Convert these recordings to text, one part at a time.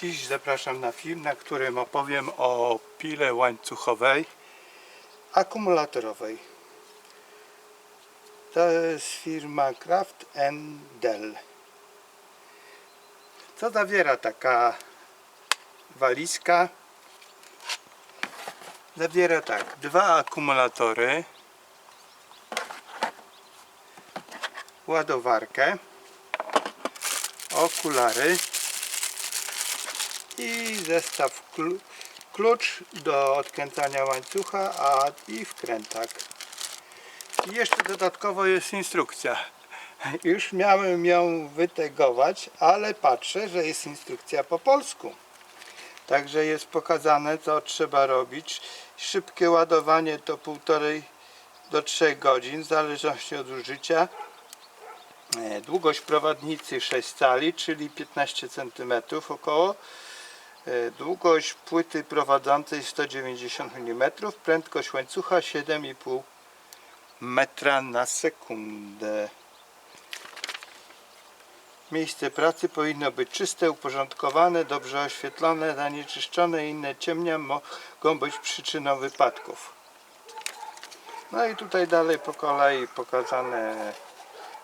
Dziś zapraszam na film, na którym opowiem o pile łańcuchowej akumulatorowej. To jest firma Kraft Dell. Co zawiera taka walizka? Zawiera tak, dwa akumulatory, ładowarkę, okulary i zestaw klu- klucz do odkręcania łańcucha a i wkrętak. I jeszcze dodatkowo jest instrukcja. Już miałem ją wytegować, ale patrzę, że jest instrukcja po polsku. Także jest pokazane, co trzeba robić. Szybkie ładowanie to półtorej do 3 godzin, w zależności od użycia. E, Długość prowadnicy 6 cali, czyli 15 cm około. E, Długość płyty prowadzącej 190 mm, prędkość łańcucha 7,5 metra na sekundę. Miejsce pracy powinno być czyste, uporządkowane, dobrze oświetlone, zanieczyszczone i inne ciemnia mogą być przyczyną wypadków. No i tutaj dalej po kolei pokazane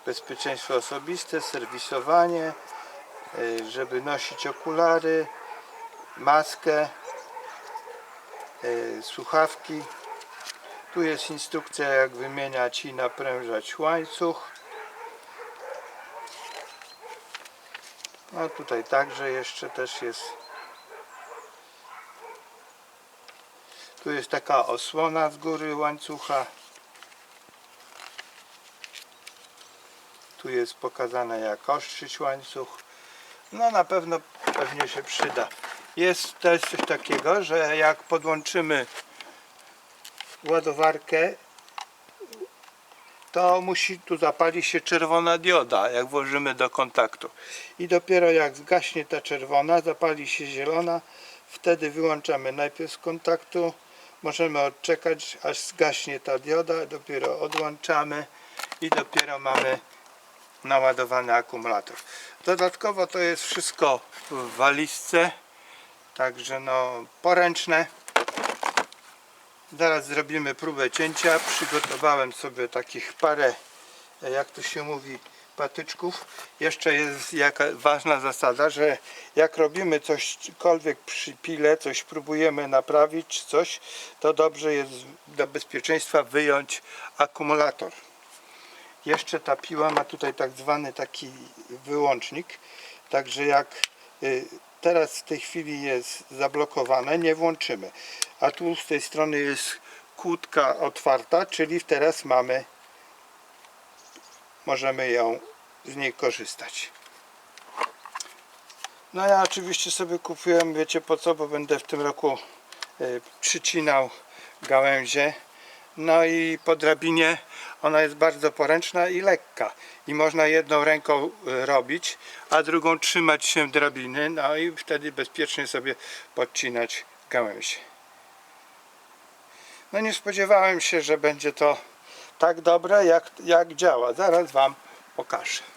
bezpieczeństwo osobiste, serwisowanie, y, żeby nosić okulary, maskę, y, słuchawki. Tu jest instrukcja jak wymieniać i naprężać łańcuch. No tutaj także jeszcze też jest Tu jest taka osłona z góry łańcucha. Tu jest pokazane jak ostrzyć łańcuch. No na pewno pewnie się przyda. Jest też coś takiego, że jak podłączymy ładowarkę, to musi tu zapalić się czerwona dioda, jak włożymy do kontaktu. I dopiero jak zgaśnie ta czerwona, zapali się zielona, wtedy wyłączamy najpierw z kontaktu. Możemy odczekać, aż zgaśnie ta dioda, dopiero odłączamy i dopiero mamy naładowany akumulator. Dodatkowo to jest wszystko w walizce, także no poręczne. Zaraz zrobimy próbę cięcia. Przygotowałem sobie takich parę, jak to się mówi, patyczków. Jeszcze jest jaka ważna zasada, że jak robimy cośkolwiek przy pile, coś próbujemy naprawić, coś, to dobrze jest dla bezpieczeństwa wyjąć akumulator. Jeszcze ta piła ma tutaj tak zwany taki wyłącznik, także jak y, teraz w tej chwili jest zablokowane, nie włączymy. A tu z tej strony jest kłódka otwarta, czyli teraz mamy, możemy ją z niej korzystać. No ja oczywiście sobie kupiłem, wiecie po co, bo będę w tym roku y, przycinał gałęzie. No i po drabinie ona jest bardzo poręczna i lekka. I można jedną ręką y, robić, a drugą trzymać się drabiny, no i wtedy bezpiecznie sobie podcinać gałęzie. No nie spodziewałem się, że będzie to tak dobre, jak, jak działa. Zaraz Wam pokażę.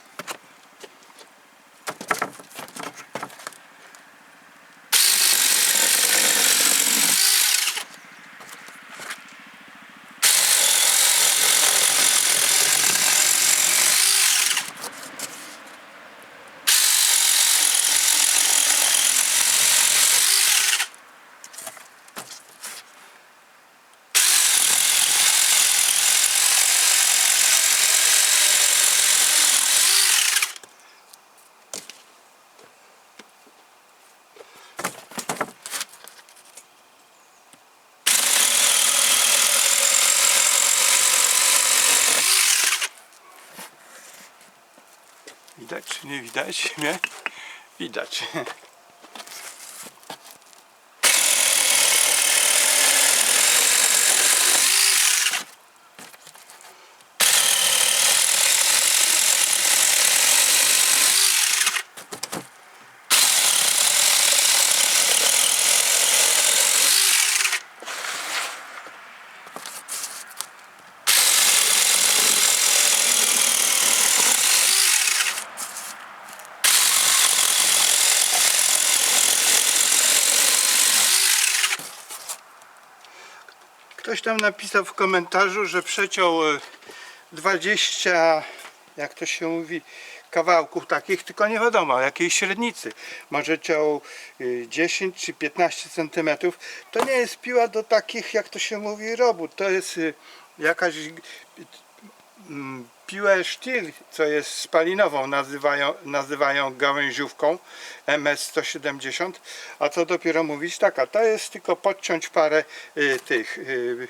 Widać czy nie widać mnie? Widać. Ktoś tam napisał w komentarzu, że przeciął e, 20, jak to się mówi, kawałków takich, tylko nie wiadomo jakiej średnicy. Może ciął y, 10 czy 15 centymetrów. To nie jest piła do takich, jak to się mówi, robót. To jest y, jakaś y, piłę sztil, co jest spalinową, nazywają, nazywają gałęziówką MS-170, a co dopiero mówić taka, to jest tylko podciąć parę y, tych y,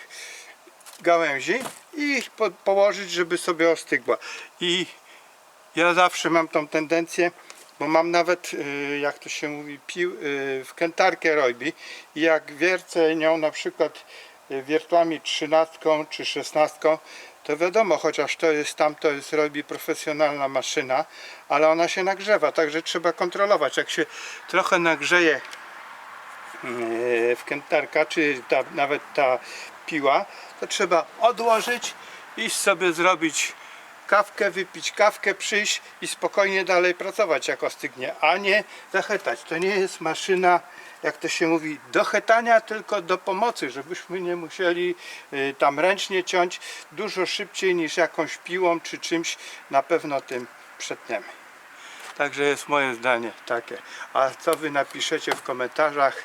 gałęzi i po, położyć, żeby sobie ostygła. I ja zawsze mam tą tendencję, bo mam nawet, y, jak to się mówi, pił, y, wkrętarkę Roybi i jak wiercę nią na przykład y, wiertłami 13 czy 16, to wiadomo, chociaż to jest tam, to jest Roybi profesjonalna maszyna, ale ona się nagrzewa, także trzeba kontrolować. Jak się trochę nagrzeje e, wkrętarka, czy ta, nawet ta piła, to trzeba odłożyć, iść sobie zrobić kawkę, wypić kawkę, przyjść i spokojnie dalej pracować jak ostygnie, a nie zachetać. To nie jest maszyna, jak to się mówi, do chetania, tylko do pomocy, żebyśmy nie musieli y, tam ręcznie ciąć dużo szybciej niż jakąś piłą czy czymś na pewno tym przetniemy. Także jest moje zdanie takie. A co wy napiszecie w komentarzach,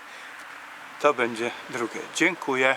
to będzie drugie. Dziękuję.